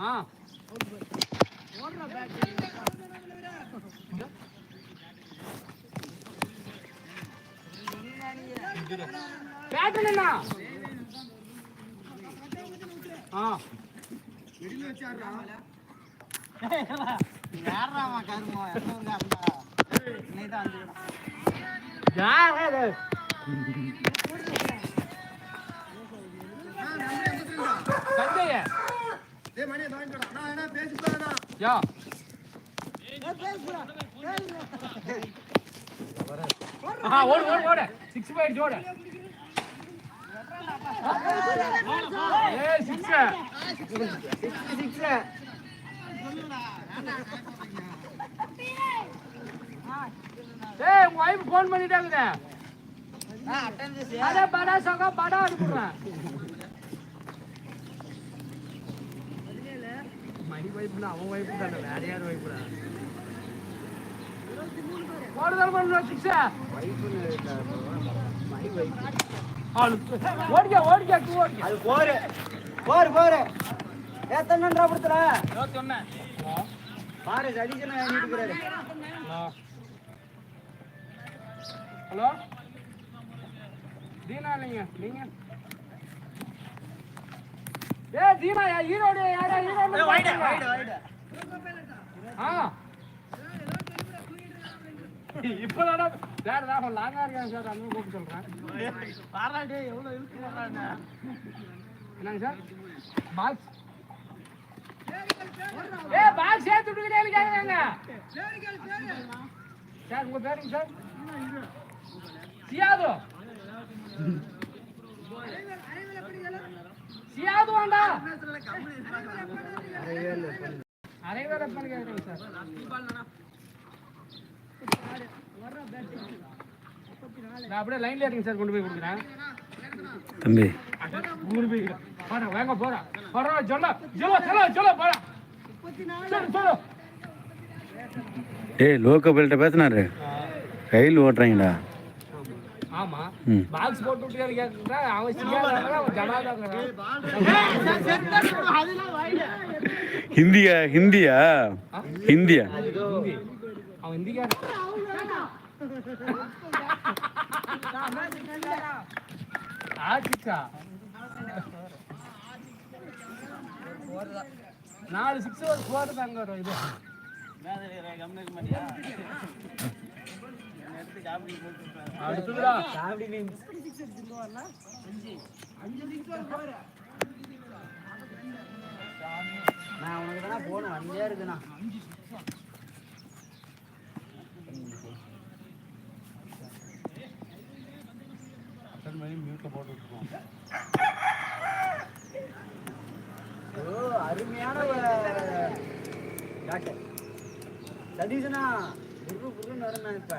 ஆ batter என்ன ஆ யார் அது சஞ்சய யா. ஆ ஓடு ஓடு ஓடு. சிக்ஸ் பாயிண்ட் ஓடு. ஏ சிக்ஸ் சிக்ஸ் ஏய் உங்க வைஃப் ஃபோன் பண்ணிட்டாங்க அட படா சகா படா அனுப்புறேன் மை வைஃப்னா அவன் வைஃப் தானே வேற யார் சிக்ஸ் ஓடிக்க அது போரு போரு போரு. ஏத்தன்னா கொடுத்துற இருபத்தி ஒன்னு பாரு சதீசன் வாங்கிட்டு ஹலோ. தீனா இல்லைங்க ஏ தீனா யா ஈரோடு யாரா ஈரோடு ஆ. இப்பதாடா சார் நான் லாங்கா இருக்கேன் சார் அங்கே கூப்பிட்டு சொல்றேன். எவ்வளவு இருக்கு என்னங்க சார்? பாக்ஸ் ஏ பாக்ஸ் சேர்த்து விட்டுக்கிட்டே கேக்குறாங்க. சார் உங்க பேருங்க சார்? சியாது. சியாது வாண்டா அரைவேல பண்ணி கேக்குறேங்க சார் நான் அப்படியே லைன்ல இருக்கேங்க சார் கொண்டு போய் கொடுக்குறேன். தம்பி. மூணு போய் வேங்க போறா போறா சொல்ல சொல்ல சொல்ல சொல்ல போறா சொல்லு சொல்லு. ஏய் லோக்க பெல்ட்ட பேசினாரு. ரயில் ஓட்டுறீங்களா ஆமா. பாக்ஸ் போட்டு விட்டு கேக்குறா அவன் ஹிந்தியா ஹிந்தியா? ஹிந்தியா? ஹிந்தி. அவன் ஹிந்திக்காரன் ஆச்சிச்சா நாலு சிக்ஸ் ஒரு ஃபோர் தாங்க வரும் இது. நான் உனக்கு தானே போனேன் வண்டியா இருக்குண்ணா. அட்டன் பண்ணி மியூட்ல போட்டு விட்டுருவோம் ஓ அருமையான டாக்டர். சதீசனா குரு குருன்னு வரேன் இப்போ.